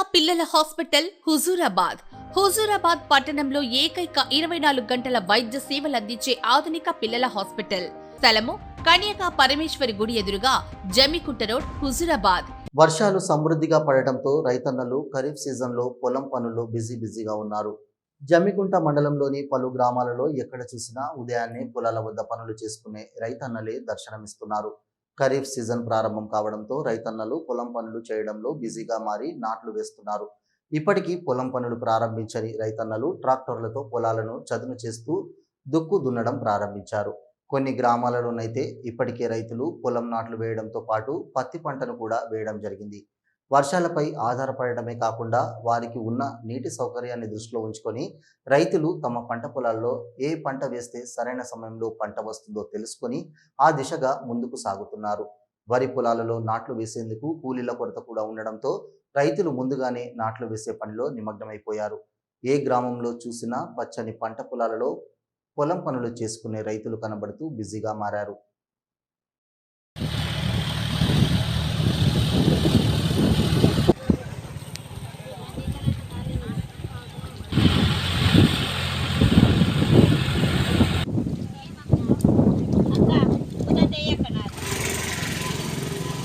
పిల్లల హాస్పిటల్ హుజూరాబాద్. హుజూరాబాద్ పట్టణంలో ఏకైక ఇరవై నాలుగు గంటల వైద్య సేవలు అందించే ఆధునిక పిల్లల హాస్పిటల్. స్థలము కన్యకా పరమేశ్వరి గుడి ఎదురుగా జమికుంట రోడ్ హుజూరాబాద్. వర్షాలు సమృద్ధిగా పడటంతో రైతన్నలు ఖరీఫ్ సీజన్లో పొలం పనుల్లో బిజీ బిజీగా ఉన్నారు. జమ్మికుంట మండలంలోని పలు గ్రామాలలో ఎక్కడ చూసినా ఉదయాన్నే పొలాల వద్ద పనులు చేసుకునే రైతన్నలే దర్శనమిస్తున్నారు. ఖరీఫ్ సీజన్ ప్రారంభం కావడంతో రైతన్నలు పొలం పనులు చేయడంలో బిజీగా మారి నాట్లు వేస్తున్నారు. ఇప్పటికీ పొలం పనులు ప్రారంభించని రైతన్నలు ట్రాక్టర్లతో పొలాలను చదును చేస్తూ దుక్కు దున్నడం ప్రారంభించారు. కొన్ని గ్రామాలలోనైతే ఇప్పటికే రైతులు పొలం నాట్లు వేయడంతో పాటు పత్తి పంటను కూడా వేయడం జరిగింది. వర్షాలపై ఆధారపడటమే కాకుండా వారికి ఉన్న నీటి సౌకర్యాన్ని దృష్టిలో ఉంచుకొని రైతులు తమ పంట పొలాల్లో ఏ పంట వేస్తే సరైన సమయంలో పంట వస్తుందో తెలుసుకొని ఆ దిశగా ముందుకు సాగుతున్నారు. వరి పొలాలలో నాట్లు వేసేందుకు కూలీల కొరత కూడా ఉండడంతో రైతులు ముందుగానే నాట్లు వేసే పనిలో నిమగ్నమైపోయారు. ఏ గ్రామంలో చూసినా పచ్చని పంట పొలాలలో పొలం పనులు చేసుకునే రైతులు కనబడుతూ బిజీగా మారారు.